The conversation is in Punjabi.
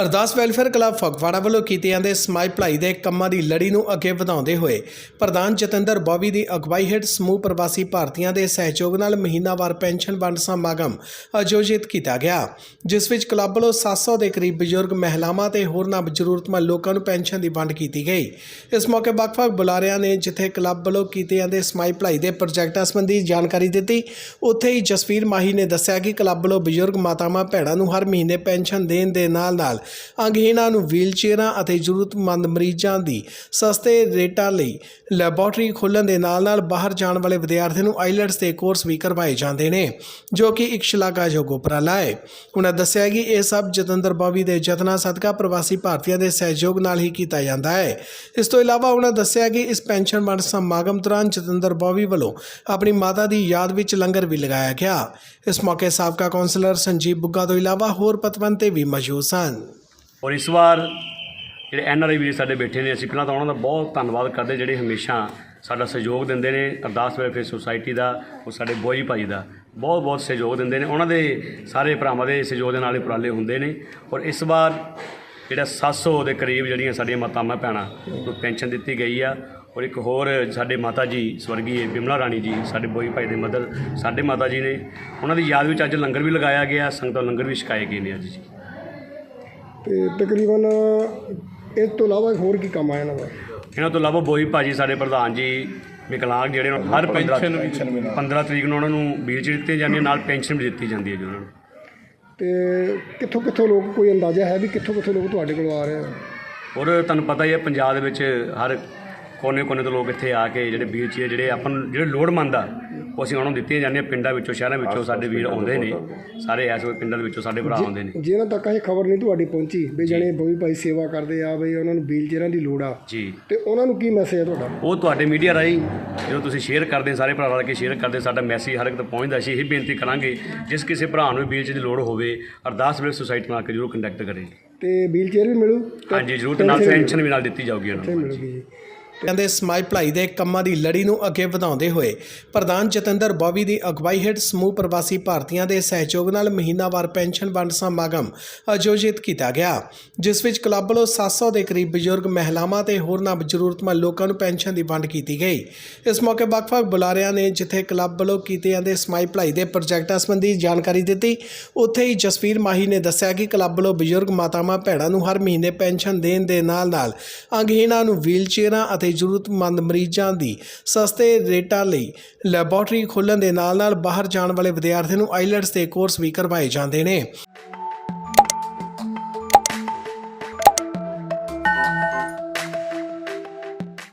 ਅਰਦਾਸ ਵੈਲਫੇਅਰ ਕਲੱਬ ਫਗਵਾੜਾ ਵੱਲੋਂ ਕੀਤੇ ਜਾਂਦੇ ਸਮਾਜ ਭਲਾਈ ਦੇ ਕੰਮਾਂ ਦੀ ਲੜੀ ਨੂੰ ਅੱਗੇ ਵਧਾਉਂਦੇ ਹੋਏ ਪ੍ਰਧਾਨ ਜਤਿੰਦਰ ਬੋਬੀ ਦੀ ਅਗਵਾਈ ਹੇਠ ਸਮੂਹ ਪ੍ਰਵਾਸੀ ਭਾਰਤੀਆਂ ਦੇ ਸਹਿਯੋਗ ਨਾਲ ਮਹੀਨਾਵਾਰ ਪੈਨਸ਼ਨ ਵੰਡ ਸਮਾਗਮ ਆਯੋਜਿਤ ਕੀਤਾ ਗਿਆ, ਜਿਸ ਵਿੱਚ ਕਲੱਬ ਵੱਲੋਂ 700 ਦੇ ਕਰੀਬ ਬਜ਼ੁਰਗ ਮਹਿਲਾਵਾਂ ਤੇ ਹੋਰਨਾਂ ਜ਼ਰੂਰਤਮੰਦ ਲੋਕਾਂ ਨੂੰ ਪੈਨਸ਼ਨ ਦੀ ਵੰਡ ਕੀਤੀ ਗਈ। ਇਸ ਮੌਕੇ ਵੱਖ-ਵੱਖ ਬੁਲਾਰਿਆਂ ਨੇ ਜਿੱਥੇ ਕਲੱਬ ਵੱਲੋਂ ਕੀਤੇ ਜਾਂਦੇ ਸਮਾਜ ਭਲਾਈ ਦੇ ਪ੍ਰੋਜੈਕਟਾਂ ਸੰਬੰਧੀ ਜਾਣਕਾਰੀ ਦਿੱਤੀ, ਉੱਥੇ ਹੀ ਜਸਵੀਰ ਮਾਹੀ ਨੇ ਦੱਸਿਆ ਕਿ ਕਲੱਬ ਵੱਲੋਂ ਬਜ਼ੁਰਗ ਮਾਤਾਵਾਂ, ਭੈਣਾਂ ਨੂੰ ਹਰ ਮਹੀਨੇ ਪੈਨਸ਼ਨ ਦੇਣ ਦੇ ਨਾਲ-ਨਾਲ ਅੰਗਹੀਣਾਂ ਨੂੰ ਵੀਲਚੇਅਰਾਂ ਅਤੇ ਜ਼ਰੂਰਤਮੰਦ ਮਰੀਜ਼ਾਂ ਦੀ ਸਸਤੇ ਰੇਟਾਂ ਲਈ ਲੈਬੋਰੇਟਰੀ ਖੋਲ੍ਹਣ ਦੇ ਨਾਲ-ਨਾਲ ਬਾਹਰ ਜਾਣ ਵਾਲੇ ਵਿਦਿਆਰਥੀਆਂ ਨੂੰ ਆਈਲੈਟਸ ਦੇ ਕੋਰਸ ਵੀ ਕਰਵਾਏ ਜਾਂਦੇ ਨੇ, ਜੋ ਕਿ ਇੱਕ ਸ਼ਲਾਘਾਯੋਗ ਉਪਰਾਲਾ ਹੈ। ਉਹਨਾਂ ਦੱਸਿਆ ਕਿ ਇਹ ਸਭ ਜਤਿੰਦਰ ਬੋਬੀ ਦੇ ਯਤਨਾਂ ਸਦਕਾ ਪ੍ਰਵਾਸੀ ਭਾਰਤੀਆਂ ਦੇ ਸਹਿਯੋਗ ਨਾਲ ਹੀ ਕੀਤਾ ਜਾਂਦਾ ਹੈ। ਇਸ ਤੋਂ ਇਲਾਵਾ ਉਹਨਾਂ ਦੱਸਿਆ ਕਿ ਇਸ ਪੈਨਸ਼ਨ ਵੰਡ ਸਮਾਗਮ ਦੌਰਾਨ ਜਤਿੰਦਰ ਬੋਬੀ ਵੱਲੋਂ ਆਪਣੀ ਮਾਤਾ ਦੀ ਯਾਦ ਵਿੱਚ ਲੰਗਰ ਵੀ ਲਗਾਇਆ ਗਿਆ। ਇਸ ਮੌਕੇ ਸਾਬਕਾ ਕੌਂਸਲਰ ਸੰਜੀਵ ਬੁੱਗਾ ਤੋਂ ਇਲਾਵਾ ਹੋਰ ਪਤਵੰਤੇ ਵੀ ਮੌਜੂਦ ਸਨ। ਔਰ ਇਸ ਵਾਰ ਜਿਹੜੇ ਐਨ ਆਰ ਆਈ ਵੀਰ ਸਾਡੇ ਬੈਠੇ ਨੇ, ਅਸੀਂ ਪਹਿਲਾਂ ਤਾਂ ਉਹਨਾਂ ਦਾ ਬਹੁਤ ਧੰਨਵਾਦ ਕਰਦੇ ਜਿਹੜੇ ਹਮੇਸ਼ਾ ਸਾਡਾ ਸਹਿਯੋਗ ਦਿੰਦੇ ਨੇ, ਅਰਦਾਸ ਵੈਲਫੇਅਰ ਸੁਸਾਇਟੀ ਦਾ, ਉਹ ਸਾਡੇ ਬੋਈ ਭਾਈ ਦਾ ਬਹੁਤ ਬਹੁਤ ਸਹਿਯੋਗ ਦਿੰਦੇ ਨੇ। ਉਹਨਾਂ ਦੇ ਸਾਰੇ ਭਰਾਵਾਂ ਦੇ ਸਹਿਯੋਗ ਦੇ ਨਾਲ ਹੀ ਉਪਰਾਲੇ ਹੁੰਦੇ ਨੇ। ਔਰ ਇਸ ਵਾਰ ਜਿਹੜਾ 700 ਦੇ ਕਰੀਬ ਜਿਹੜੀਆਂ ਸਾਡੀਆਂ ਮਾਤਾਵਾਂ ਭੈਣਾਂ ਨੂੰ ਪੈਨਸ਼ਨ ਦਿੱਤੀ ਗਈ ਆ, ਔਰ ਇੱਕ ਹੋਰ ਸਾਡੇ ਮਾਤਾ ਜੀ ਸਵਰਗੀ ਬਿਮਲਾ ਰਾਣੀ ਜੀ, ਸਾਡੇ ਬੋਈ ਭਾਈ ਦੇ ਮਦਰ, ਸਾਡੇ ਮਾਤਾ ਜੀ ਨੇ, ਉਹਨਾਂ ਦੀ ਯਾਦ ਵਿੱਚ ਅੱਜ ਲੰਗਰ ਵੀ ਲਗਾਇਆ ਗਿਆ, ਸੰਗਤਾਂ ਲੰਗਰ ਵੀ ਛਕਾਏ ਗਏ ਨੇ ਅੱਜ ਜੀ। ਤੇ ਤਕਰੀਬਨ ਇਸ ਤੋਂ ਇਲਾਵਾ ਹੋਰ ਕੀ ਕੰਮ ਆ ਇਹਨਾਂ ਦਾ? ਇਹਨਾਂ ਤੋਂ ਇਲਾਵਾ ਬੋਈ ਭਾਜੀ ਸਾਡੇ ਪ੍ਰਧਾਨ ਜੀ ਵਿਕਲਾਂਗ ਜਿਹੜੇ ਨੇ ਹਰ 15 15 ਤਰੀਕ ਨੂੰ ਉਹਨਾਂ ਨੂੰ ਵੀਲ ਚ ਦਿੱਤੇ ਜਾਂਦੇ ਨਾਲ ਪੈਨਸ਼ਨ ਵੀ ਦਿੱਤੀ ਜਾਂਦੀ ਹੈ ਜੀ ਉਹਨਾਂ ਨੂੰ। ਤੇ ਕਿੱਥੋਂ ਕਿੱਥੋਂ ਲੋਕ ਕੋਈ ਅੰਦਾਜ਼ਾ ਹੈ ਵੀ ਕਿੱਥੋਂ ਕਿੱਥੋਂ ਲੋਕ ਤੁਹਾਡੇ ਕੋਲ ਆ ਰਹੇ ਆ? ਔਰ ਤੁਹਾਨੂੰ ਪਤਾ ਹੀ ਹੈ ਪੰਜਾਬ ਦੇ ਵਿੱਚ ਹਰ ਕੋਨੇ ਕੋਨੇ ਤੋਂ ਲੋਕ ਇੱਥੇ ਆ ਕੇ ਜਿਹੜੇ ਵੀਲ ਚੇਅਰ ਜਿਹੜੇ ਆਪਾਂ ਨੂੰ ਜਿਹੜੇ ਲੋੜਮੰਦ ਆ ਉਹ ਅਸੀਂ ਉਹਨਾਂ ਨੂੰ ਦਿੱਤੀਆਂ ਜਾਂਦੀਆਂ ਪਿੰਡਾਂ ਵਿੱਚੋਂ ਸ਼ਹਿਰਾਂ ਵਿੱਚੋਂ ਸਾਡੇ ਵੀਰ ਆਉਂਦੇ ਨੇ। ਸਾਰੇ ਐਸ ਵੇਲੇ ਪਿੰਡਾਂ ਦੇ ਵਿੱਚੋਂ ਸਾਡੇ ਭਰਾ ਆਉਂਦੇ ਨੇ। ਜਿਹਨਾਂ ਤੱਕ ਇਹ ਖਬਰ ਨਹੀਂ ਤੁਹਾਡੀ ਪਹੁੰਚੀ ਵੀ ਜਣੇ ਬੋਈ ਭਾਈ ਸੇਵਾ ਕਰਦੇ ਆ ਬਈ ਉਹਨਾਂ ਨੂੰ ਵੀਲ ਚੇਅਰਾਂ ਦੀ ਲੋੜ ਆ। ਜੀ। ਤੇ ਉਹਨਾਂ ਨੂੰ ਕੀ ਮੈਸੇਜ ਹੈ ਤੁਹਾਡਾ? ਉਹ ਤੁਹਾਡੇ ਮੀਡੀਆ ਰਾਹੀਂ ਜਦੋਂ ਤੁਸੀਂ ਸ਼ੇਅਰ ਕਰਦੇ ਸਾਰੇ ਭਰਾ ਰਲ ਕੇ ਸ਼ੇਅਰ ਕਰਦੇ ਸਾਡਾ ਮੈਸੇਜ ਹਰ ਇੱਕ ਤੱਕ ਪਹੁੰਚਦਾ ਅਸੀਂ ਇਹ ਬੇਨਤੀ ਕਰਾਂਗੇ ਜਿਸ ਕਿਸੇ ਭਰਾ ਨੂੰ ਵੀਲ ਚ ਦੀ ਲੋੜ ਹੋਵੇ ਅਰਦਾਸ ਵੇਲੇ ਸੁਸਾਇਟੀ ਨਾਲ ਆ ਕੇ ਜਰੂਰ ਕੰਟੈਕਟ ਕਰੇ। ਤੇ ਵੀਲ ਚੇਅਰ ਵੀ ਮਿਲੂ? ਹਾਂਜੀ ਜਰੂਰ ਤੇ ਨਾਲ ਪੈਨਸ਼ਨ ਵੀ ਨਾਲ ਦਿੱਤੀ ਜਾਊਗੀ ਉਹਨਾਂ ਨੂੰ ਮਿਲੂਗੀ ਜੀ। ਕਹਿੰਦੇ ਸਮਾਜ ਭਲਾਈ ਦੇ ਕੰਮਾਂ ਦੀ ਲੜੀ ਨੂੰ ਅੱਗੇ ਵਧਾਉਂਦੇ ਹੋਏ ਪ੍ਰਧਾਨ ਜਤਿੰਦਰ ਬੋਬੀ ਦੀ ਅਗਵਾਈ ਹੇਠ ਸਮੂਹ ਪ੍ਰਵਾਸੀ ਭਾਰਤੀਆਂ ਦੇ ਸਹਿਯੋਗ ਨਾਲ ਮਹੀਨਾਵਾਰ ਪੈਨਸ਼ਨ ਵੰਡ ਸਮਾਗਮ ਆਯੋਜਿਤ ਕੀਤਾ ਗਿਆ, ਜਿਸ ਵਿੱਚ ਕਲੱਬ ਵੱਲੋਂ 700 ਦੇ ਕਰੀਬ ਬਜ਼ੁਰਗ ਮਹਿਲਾਵਾਂ ਤੇ ਹੋਰਨਾਂ ਜ਼ਰੂਰਤਮੰਦ ਲੋਕਾਂ ਨੂੰ ਪੈਨਸ਼ਨ ਦੀ ਵੰਡ ਕੀਤੀ ਗਈ। ਇਸ ਮੌਕੇ ਵੱਖ-ਵੱਖ ਬੁਲਾਰਿਆਂ ਨੇ ਜਿੱਥੇ ਕਲੱਬ ਵੱਲੋਂ ਕੀਤੇ ਜਾਂਦੇ ਸਮਾਜ ਭਲਾਈ ਦੇ ਪ੍ਰੋਜੈਕਟਾਂ ਸੰਬੰਧੀ ਜਾਣਕਾਰੀ ਦਿੱਤੀ, ਉੱਥੇ ਹੀ ਜਸਵੀਰ ਮਾਹੀ ਨੇ ਦੱਸਿਆ ਕਿ ਕਲੱਬ ਵੱਲੋਂ ਬਜ਼ੁਰਗ ਮਾਤਾਵਾਂ ਭੈਣਾਂ ਨੂੰ ਹਰ ਮਹੀਨੇ ਪੈਨਸ਼ਨ ਦੇਣ ਦੇ ਨਾਲ-ਨਾਲ ਅੰਗਹੀਣਾਂ ਨੂੰ ਵੀਲਚੇਅਰਾਂ ਅਤੇ ਜ਼ਰੂਰਤਮੰਦ ਮਰੀਜ਼ਾਂ ਦੀ ਸਸਤੇ ਰੇਟਾਂ ਲਈ ਲੈਬੋਰੇਟਰੀ ਖੋਲ੍ਹਣ ਦੇ ਨਾਲ-ਨਾਲ ਬਾਹਰ ਜਾਣ ਵਾਲੇ ਵਿਦਿਆਰਥੀਆਂ ਨੂੰ ਆਈਲੈਟਸ ਦੇ ਕੋਰਸ ਵੀ ਕਰਵਾਏ ਜਾਂਦੇ ਨੇ।